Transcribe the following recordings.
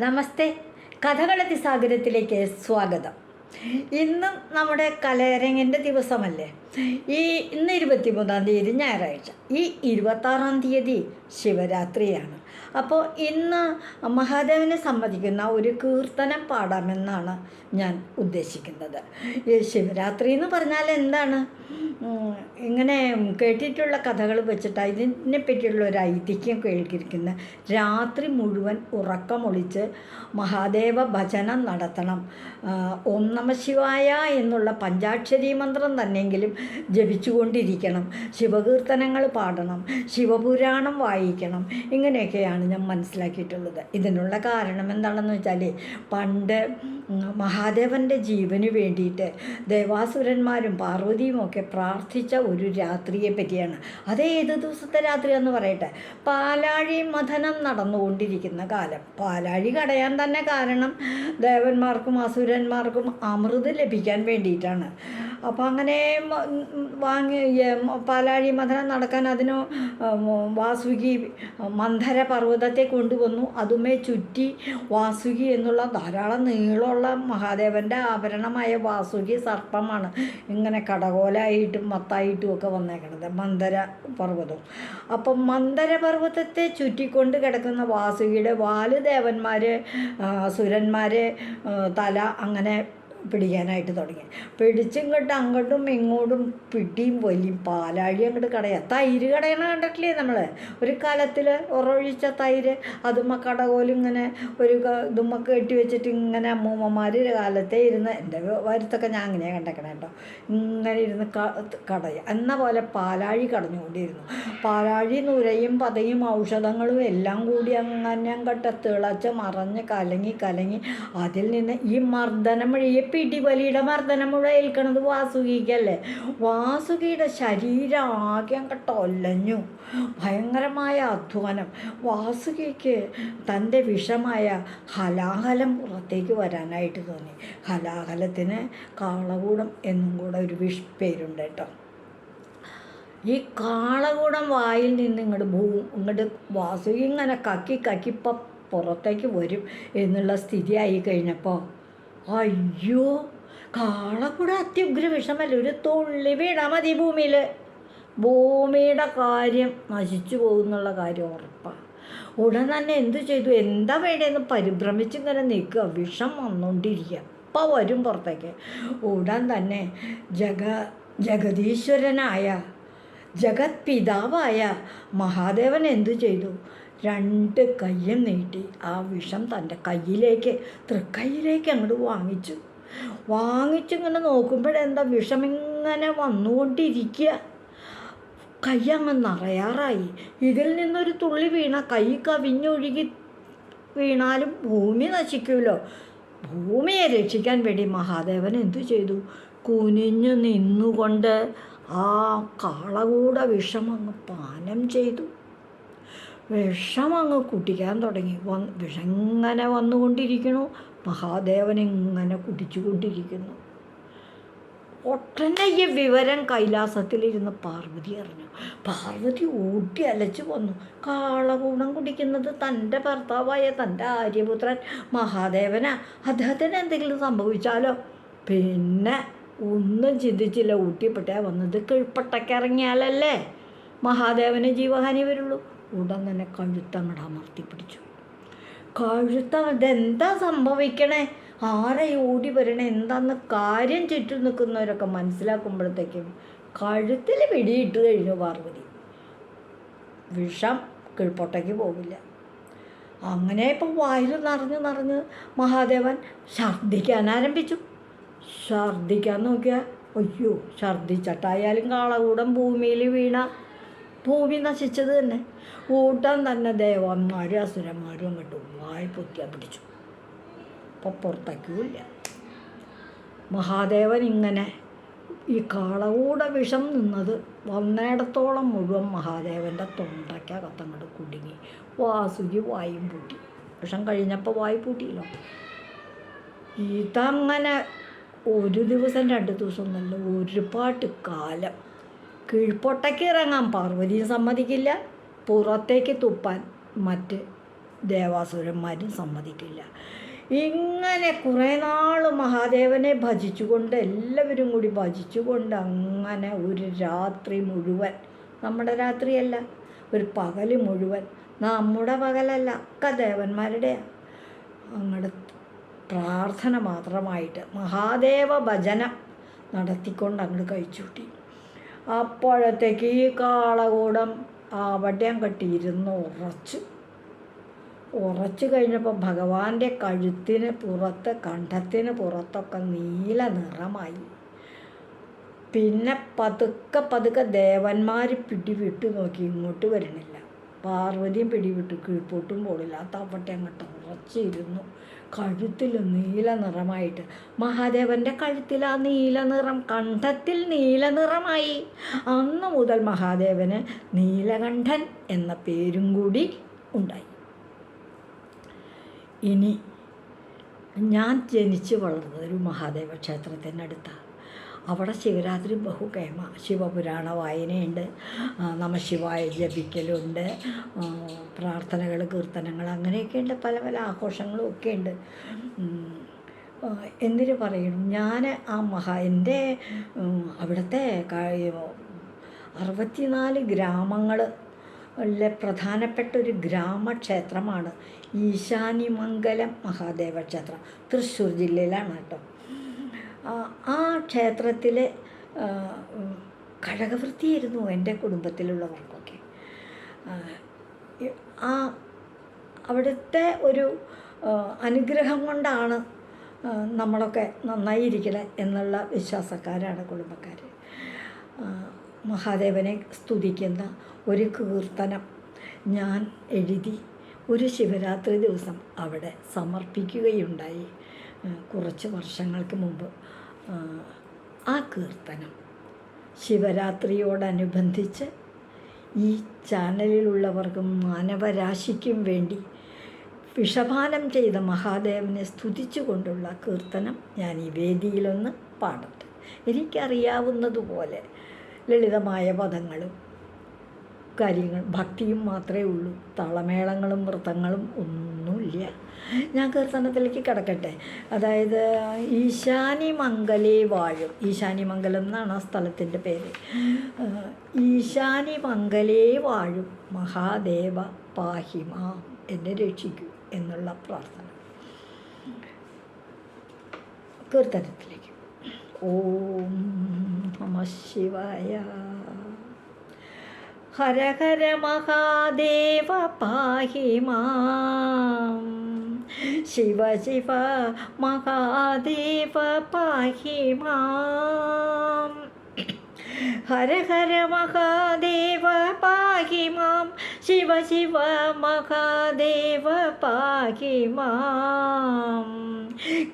നമസ്തേ. കഥകളത്തി സാഗരത്തിലേക്ക് സ്വാഗതം. ഇന്നും നമ്മുടെ കലരങ്ങിന്റെ ദിവസമല്ലേ? ഈ ഇന്ന് ഇരുപത്തി മൂന്നാം തീയതി ഞായറാഴ്ച. ഈ ഇരുപത്താറാം തീയതി ശിവരാത്രിയാണ്. അപ്പോൾ ഇന്ന് മഹാദേവനെ സംബന്ധിക്കുന്ന ഒരു കീർത്തനം പാടാമെന്നാണ് ഞാൻ ഉദ്ദേശിക്കുന്നത്. ഈ ശിവരാത്രി എന്ന് പറഞ്ഞാൽ എന്താണ്? ഇങ്ങനെ കേട്ടിട്ടുള്ള കഥകൾ വെച്ചിട്ട് ഇതിനെ പറ്റിയുള്ള ഒരു ഐതിഹ്യം കേൾക്കിയിരിക്കുന്നത് രാത്രി മുഴുവൻ ഉറക്കമൊളിച്ച് മഹാദേവ ഭജനം നടത്തണം. ഓം നമ ശിവായ എന്നുള്ള പഞ്ചാക്ഷരി മന്ത്രം തന്നെങ്കിലും ജപിച്ചുകൊണ്ടിരിക്കണം. ശിവകീർത്തനങ്ങൾ പാടണം. ശിവപുരാണം വായിക്കണം. ഇങ്ങനെയൊക്കെയാണ് ഞാൻ മനസ്സിലാക്കിയിട്ടുള്ളത്. ഇതിനുള്ള കാരണം എന്താണെന്ന് വെച്ചാൽ പണ്ട് മഹാദേവന്റെ ജീവന് വേണ്ടിയിട്ട് ദേവാസുരന്മാരും പാർവതിയും ഒക്കെ പ്രാർത്ഥിച്ച ഒരു രാത്രിയെ പറ്റിയാണ്. അതേ ഏത് ദിവസത്തെ രാത്രിയെന്ന് പറയട്ടെ? പാലാഴി മഥനം നടന്നുകൊണ്ടിരിക്കുന്ന കാലം. പാലാഴി കടയാൻ തന്നെ കാരണം ദേവന്മാർക്കും അസുരന്മാർക്കും അമൃത് ലഭിക്കാൻ വേണ്ടിയിട്ടാണ്. അപ്പം അങ്ങനെ വാങ്ങി പാലാഴി മഥനം നടക്കാൻ അതിന് വാസുകി മന്ധര പർവതത്തെ കൊണ്ടുവന്നു. അതുമേ ചുറ്റി വാസുകി എന്നുള്ള ധാരാളം നീളമുള്ള മഹാദേവന്റെ ആഭരണമായ വാസുകി സർപ്പമാണ്. ഇങ്ങനെ കടകോലായിട്ടും മത്തായിട്ടും ഒക്കെ വന്നേക്കണത് മന്ദര പർവതം. അപ്പം മന്ദര പർവതത്തെ ചുറ്റിക്കൊണ്ട് കിടക്കുന്ന വാസുകിയുടെ വാൽ ദേവന്മാർ സുരന്മാർ തല അങ്ങനെ പിടിക്കാനായിട്ട് തുടങ്ങി. പിടിച്ചിങ്ങോട്ട് അങ്ങോട്ടും ഇങ്ങോട്ടും പിടിയും വലിയും പാലാഴി അങ്ങോട്ട് കടയാ. തൈര് കടയണ കണ്ടിട്ടില്ലേ നമ്മൾ ഒരു കാലത്തിൽ ഉറവഴിച്ച തൈര് അതുമ്മ കടകോലും ഇങ്ങനെ ഒരു ഇതുമ്മ കെട്ടി വെച്ചിട്ട് ഇങ്ങനെ അമ്മൂമ്മമാർ കാലത്തെ ഇരുന്ന് എന്റെ വരുത്തൊക്കെ ഞാൻ അങ്ങനെ കണ്ടേക്കണേ കേട്ടോ. ഇങ്ങനെ ഇരുന്ന് കടയ. എന്ന പോലെ പാലാഴി കടഞ്ഞുകൊണ്ടിരുന്നു. പാലാഴി നുരയും പതയും ഔഷധങ്ങളും എല്ലാം കൂടി അങ്ങനെ കട്ട തിളച്ച് മറഞ്ഞ് കലങ്ങി കലങ്ങി അതിൽ നിന്ന് ഈ മർദ്ദനം വഴി പിടിവലിയുടെ മർദ്ദനം മുഴുവൻ ഏൽക്കണത് വാസുകിക്കല്ലേ? വാസുകിയുടെ ശരീരം ആകെ അങ്ങോട്ട് ഒല്ലഞ്ഞു ഭയങ്കരമായ അധ്വാനം. വാസുകിക്ക് തന്റെ വിഷമായ ഹലാഹലം പുറത്തേക്ക് വരാനായിട്ട് തോന്നി. ഹലാഹലത്തിന് കാളകൂടം എന്നും കൂടെ ഒരു വിഷ് പേരുണ്ട് കേട്ടോ. ഈ കാളകൂടം വായിൽ നിന്ന് ഇങ്ങോട്ട് ഭൂ ഇങ്ങോട്ട് വാസുകി ഇങ്ങനെ കക്കി കക്കിപ്പം പുറത്തേക്ക് വരും എന്നുള്ള സ്ഥിതിയായി കഴിഞ്ഞപ്പോൾ അയ്യോ കാളകൂടം അത്യുഗ്ര വിഷമല്ല? ഒരു തുള്ളി വീണാൽ മതി ഭൂമിയിൽ ഭൂമിയുടെ കാര്യം നശിച്ചു പോകുന്നുള്ള കാര്യം ഉറപ്പാണ് ഉടൻ തന്നെ എന്തു ചെയ്തു? എന്താ വേണ്ടതെന്ന് പരിഭ്രമിച്ചിങ്ങനെ നിൽക്കുക. വിഷം വന്നുകൊണ്ടിരിക്കുക അപ്പം വരും പുറത്തേക്ക്. ഉടൻ തന്നെ ജഗ ജഗതീശ്വരനായ ജഗത് പിതാവായ മഹാദേവൻ എന്തു ചെയ്തു? രണ്ട് കയ്യും നീട്ടി ആ വിഷം തന്റെ കയ്യിലേക്ക് തൃക്കൈയിലേക്ക് അങ്ങോട്ട് വാങ്ങിച്ചു. വാങ്ങിച്ചിങ്ങനെ നോക്കുമ്പോഴെന്താ വിഷം ഇങ്ങനെ വന്നുകൊണ്ടിരിക്കുക. കൈ അങ്ങ് നിറയാറായി. ഇതിൽ നിന്നൊരു തുള്ളി വീണ കൈ കവിഞ്ഞൊഴുകി വീണാലും ഭൂമി നശിക്കുമല്ലോ. ഭൂമിയെ രക്ഷിക്കാൻ വേണ്ടി മഹാദേവൻ എന്തു ചെയ്തു? കുനിഞ്ഞു നിന്നുകൊണ്ട് ആ കാളകൂട വിഷം അങ്ങ് പാനം ചെയ്തു. വിഷം അങ്ങ് കുടിക്കാൻ തുടങ്ങി. വന്ന് വിഷം ഇങ്ങനെ വന്നുകൊണ്ടിരിക്കണു മഹാദേവൻ ഇങ്ങനെ കുടിച്ചുകൊണ്ടിരിക്കുന്നു. ഒട്ടനെ ഈ വിവരം കൈലാസത്തിലിരുന്ന് പാർവതി അറിഞ്ഞു. പാർവതി ഓടി അലച്ചു വന്നു. കാളകൂണം കുടിക്കുന്നത് തന്റെ ഭർത്താവായ തന്റെ ആര്യപുത്രൻ മഹാദേവനാ. അദ്ദേഹത്തിന് എന്തെങ്കിലും സംഭവിച്ചാലോ? പിന്നെ ഒന്നും ചിന്തിച്ചില്ല. ഊട്ടിപ്പെട്ടേ വന്നത് കീഴ്പ്പട്ടക്കിറങ്ങിയാലല്ലേ മഹാദേവന് ജീവഹാനി വരുള്ളൂ. ഉടൻ തന്നെ കഴുത്തങ്ങട് അമർത്തി പിടിച്ചു. കഴുത്ത ഇതെന്താ സംഭവിക്കണേ? ആരെ ഓടി വരണേ? എന്താന്ന് കാര്യം ചുറ്റും നിൽക്കുന്നവരൊക്കെ മനസ്സിലാക്കുമ്പോഴത്തേക്കും കഴുത്തിൽ പിടിയിട്ട് കഴിഞ്ഞു പാർവതി. വിഷം കീഴ്പോട്ടേക്ക് പോകില്ല അങ്ങനെ ഇപ്പം വായിൽ നിറഞ്ഞ് നിറഞ്ഞ് മഹാദേവൻ ഛർദ്ദിക്കാൻ ആരംഭിച്ചു. ഛർദ്ദിക്കാൻ നോക്കിയാൽ അയ്യോ ഛർദ്ദിച്ചട്ടായാലും കാളകൂടം ഭൂമിയിൽ വീണ ഭൂമി നശിച്ചത് തന്നെ കൂട്ടം തന്നെ ദേവന്മാരും അസുരന്മാരും അങ്ങോട്ട് വായി പൊത്തിയാൽ പിടിച്ചു. അപ്പോൾ പുറത്തേക്കുമില്ല മഹാദേവൻ ഇങ്ങനെ ഈ കാളകൂടെ വിഷം നിന്നത് വന്നിടത്തോളം മുഴുവൻ മഹാദേവന്റെ തൊണ്ടയ്ക്കകത്തങ്ങോട്ട് കുടുങ്ങി. വാസുകി വായും പൂട്ടി. വിഷം കഴിഞ്ഞപ്പോൾ വായി പൂട്ടിയില്ല. ഇതങ്ങനെ ഒരു ദിവസം രണ്ട് ദിവസം നല്ല ഒരുപാട് കാലം കീഴ്പൊട്ടയ്ക്ക് ഇറങ്ങാൻ പാർവതിയും സമ്മതിക്കില്ല. പുറത്തേക്ക് തുപ്പാൻ മറ്റ് ദേവാസുരന്മാരും സമ്മതിക്കില്ല. ഇങ്ങനെ കുറേ നാൾ മഹാദേവനെ ഭജിച്ചുകൊണ്ട് എല്ലാവരും കൂടി ഭജിച്ചുകൊണ്ട് അങ്ങനെ ഒരു രാത്രി മുഴുവൻ നമ്മുടെ രാത്രിയല്ല ഒരു പകൽ മുഴുവൻ നമ്മുടെ പകലല്ല ഒക്കെ ദേവന്മാരുടെയാണ് അങ്ങോട്ട് പ്രാർത്ഥന മാത്രമായിട്ട് മഹാദേവ ഭജന നടത്തിക്കൊണ്ട് അങ്ങോട്ട് കഴിച്ചുകൂട്ടി. അപ്പോഴത്തേക്ക് ഈ കാളകൂടം ആവട്യം കെട്ടിയിരുന്ന് ഉറച്ചു. ഉറച്ചു കഴിഞ്ഞപ്പോൾ ഭഗവാന്റെ കഴുത്തിന് പുറത്ത് കണ്ഠത്തിന് പുറത്തൊക്കെ നീല നിറമായി. പിന്നെ പതുക്കെ പതുക്കെ ദേവന്മാർ പിടിവിട്ട് നോക്കി ഇങ്ങോട്ട് വരണില്ല. പാർവതിയും പിടിവിട്ട് കീഴ്പോട്ടും പോടില്ല തവട്ടെ അങ്ങോട്ട് ഉറച്ചിരുന്നു. കഴുത്തിൽ നീല നിറമായിട്ട്. മഹാദേവന്റെ കഴുത്തിൽ ആ നീല നിറം കണ്ഠത്തിൽ നീല നിറമായി. അന്ന് മുതൽ മഹാദേവന് നീലകണ്ഠൻ എന്ന പേരും കൂടി ഉണ്ടായി. ഇനി ഞാൻ ജനിച്ചു വളർന്നത് ഒരു മഹാദേവ ക്ഷേത്രത്തിനടുത്താണ് അവിടെ ശിവരാത്രി ബഹുകേമ. ശിവപുരാണ വായനയുണ്ട്. നമശിവായ ജപിക്കലുണ്ട്. പ്രാർത്ഥനകൾ കീർത്തനങ്ങൾ അങ്ങനെയൊക്കെയുണ്ട് പല പല ആഘോഷങ്ങളും ഒക്കെ ഉണ്ട്. എന്തിനു പറയണം? ഞാൻ ആ മഹാ എന്റെ അവിടുത്തെ അറുപത്തിനാല് ഗ്രാമങ്ങൾ ലെ പ്രധാനപ്പെട്ട ഒരു ഗ്രാമക്ഷേത്രമാണ്. ഈശാനിമംഗലം മഹാദേവ ക്ഷേത്രം തൃശ്ശൂർ ജില്ലയിലാണ് കേട്ടോ. ആ, ക്ഷേത്രത്തിലെ കഴകവൃത്തിയായിരുന്നു എന്റെ കുടുംബത്തിലുള്ളവർക്കൊക്കെ ആ, അവിടുത്തെ ഒരു അനുഗ്രഹം കൊണ്ടാണ് നമ്മളൊക്കെ നന്നായി ഇരിക്കണേ എന്നുള്ള വിശ്വാസക്കാരാണ് കുടുംബക്കാർ മഹാദേവനെ സ്തുതിക്കുന്ന ഒരു കീർത്തനം ഞാൻ എഴുതി ഒരു ശിവരാത്രി ദിവസം അവിടെ സമർപ്പിക്കുകയുണ്ടായി. കുറച്ച് വർഷങ്ങൾക്ക് മുമ്പ് ആ, കീർത്തനം ശിവരാത്രിയോടനുബന്ധിച്ച് ഈ ചാനലിലുള്ളവർക്കും മാനവരാശിക്കും വേണ്ടി വിഷപാനം ചെയ്ത മഹാദേവനെ സ്തുതിച്ചുകൊണ്ടുള്ള കീർത്തനം ഞാൻ ഈ വേദിയിലൊന്ന് പാടട്ടെ. എനിക്കറിയാവുന്നതുപോലെ ലളിതമായ പദങ്ങളും കാര്യങ്ങൾ ഭക്തിയും മാത്രമേ ഉള്ളൂ. താളമേളങ്ങളും നൃത്തങ്ങളും ഒന്നുമില്ല ഞാൻ കീർത്തനത്തിലേക്ക് കിടക്കട്ടെ. അതായത് ഈശാനി മംഗലേ വാഴും. ഈശാനി മംഗലം എന്നാണ് ആ സ്ഥലത്തിന്റെ പേര്. ഈശാനി മംഗലേ വാഴും. മഹാദേവ പാഹിമാ എന്നെ രക്ഷിക്കൂ എന്നുള്ള പ്രാർത്ഥന. കീർത്തനത്തിലേക്ക്. ഓം നമ ശിവായ. ഹര ഹര മഹാദേവ പാഹി മാം. ശിവ ശിവ മഹാദേവ പാഹി മാം. ഹര ഹര മഹാദേവ പാഹി മാം. ശിവ ശിവ മഹാദേവ പാഹി മാം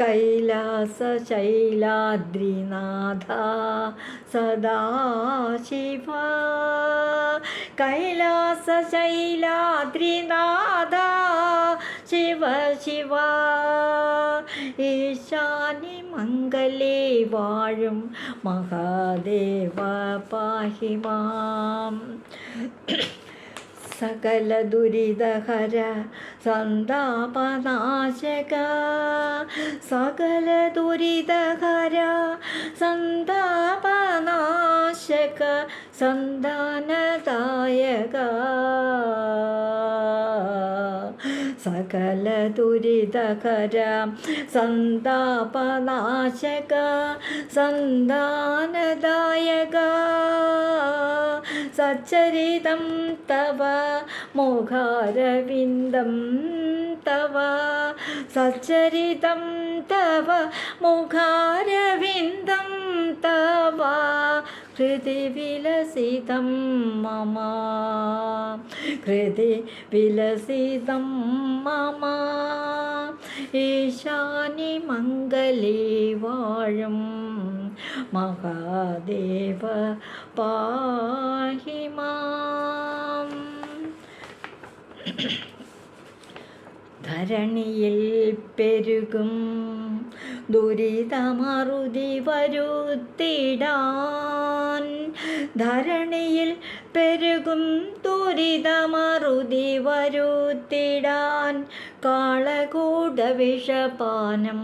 കൈലാസ ശൈലാദ്രിനാഥ സദാശിവ കൈലാസ ശൈലാദ്രിനാഥ ശിവ ശിവ ഈശാനി മംഗലേ വാഴും മഹാദേവ പാഹി മാം സകല ദുരിതഹര സന്താപനാശക. സകല ദുരിതഹര സന്താപനാശക സന്താനദായക. സകല ദുരിതകര സന്താപനാശക സന്താനദായക. മുഖാരവിന്ദം തവ. സച്ചരിതം തവ മുഖാരവിന്ദം തവ. ഹൃദി വിലസിതം മമ. ഹൃദി വിലസിതം മമ. ഈശാനി മംഗലേ വാഴും. മഹാദേവ പാഹി മാം ധരണിയിൽ പെരുകും ദുരിതമറുതി വരുത്തിടാൻ ധരണിയിൽ പെരുകും ദുരിതമറുതി വരുത്തിടാൻ കാളകൂട വിഷപാനം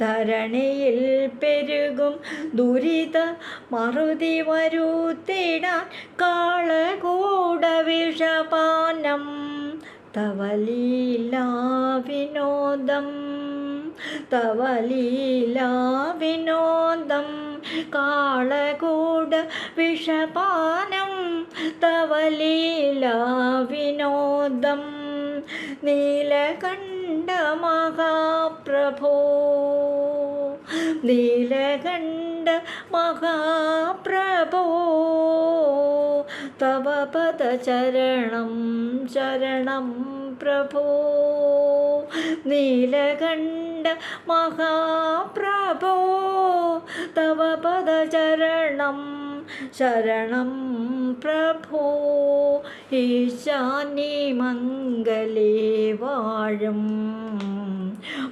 ധരണിയിൽ പെരുകും ദുരിത മറുതി വരുത്തിടാൻ കാളകൂട വിഷപാനം തവലീല വിനോദം തവലീല വിനോദം കാളകൂട വിഷപാനം തവലീല വിനോദം നീലകണ്ഠ മഹാപ്രഭോ. നീലകണ്ഠ മഹാപ്രഭോ. തവ പദചരണം ശരണം പ്രഭോ. നീലകണ്ഠ മഹാപ്രഭോ. തവ പദചരണം ശരണം പ്രഭോ ഈശാനി മംഗലേ വാഴും.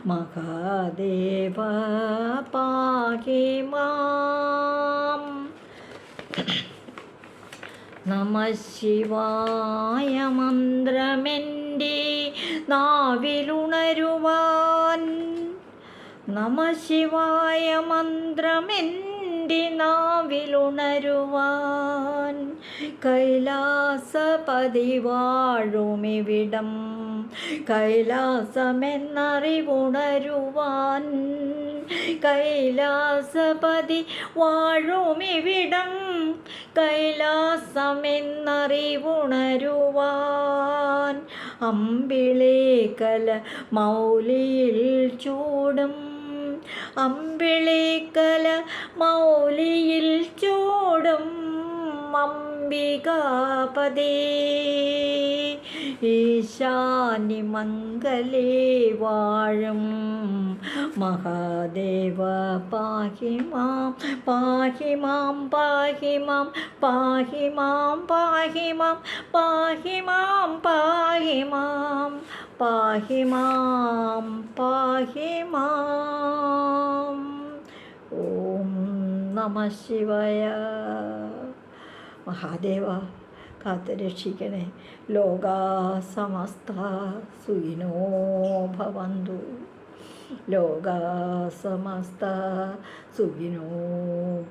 മഹാദേവ പാകി മാം. നമ ശിവായ മന്ത്രമെന്റെ നാവിലുണരുവാൻ. നമ ശിവായ മന്ത്രമെന്റെ നാവിലുണരുവാൻ കൈലാസപതി വാഴുമിവിടം കൈലാസമെന്നറിവുണരുവാൻ കൈലാസപതി വാഴുമിവിടം കൈലാസമെന്നറിവുണരുവാൻ അമ്പിളേക്കല മൗലിയിൽ ചൂടും അമ്പിളേക്കല മൗലിയിൽ ചൂടും ഈശാനി മംഗലേ വാഴും. മഹാദേവ പാഹി മാം പാഹി മാം പാഹി മാം പാഹി മാം പാഹി മാം പാഹി മാം പാഹി മാം പാഹി മാം പാഹി മാം ഓം നമ ശിവയ. മഹാദേവ കാത്തു രക്ഷിക്കണേ. ലോകാ സമസ്ത സുഖിനോ ഭവന്തു. ലോകാ സമസ്ത സുഖിനോ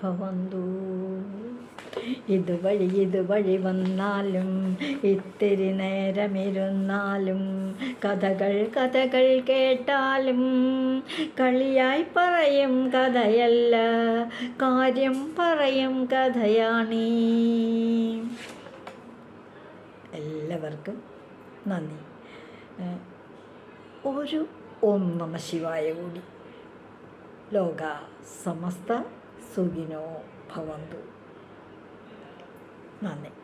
ഭവന്തു. ഇതുവഴി ഇതുവഴി വന്നാലും ഇത്തിരി നേരമിരുന്നാലും കഥകൾ കഥകൾ കേട്ടാലും കളിയായി പറയും കഥയല്ല കാര്യം പറയും കഥയാണീ. എല്ലാവർക്കും നന്ദി. ഒരു ഓം നമ ശിവായ കൂടി. ലോക സമസ്ത സുഖിനോ ഭവന്തു. mamy.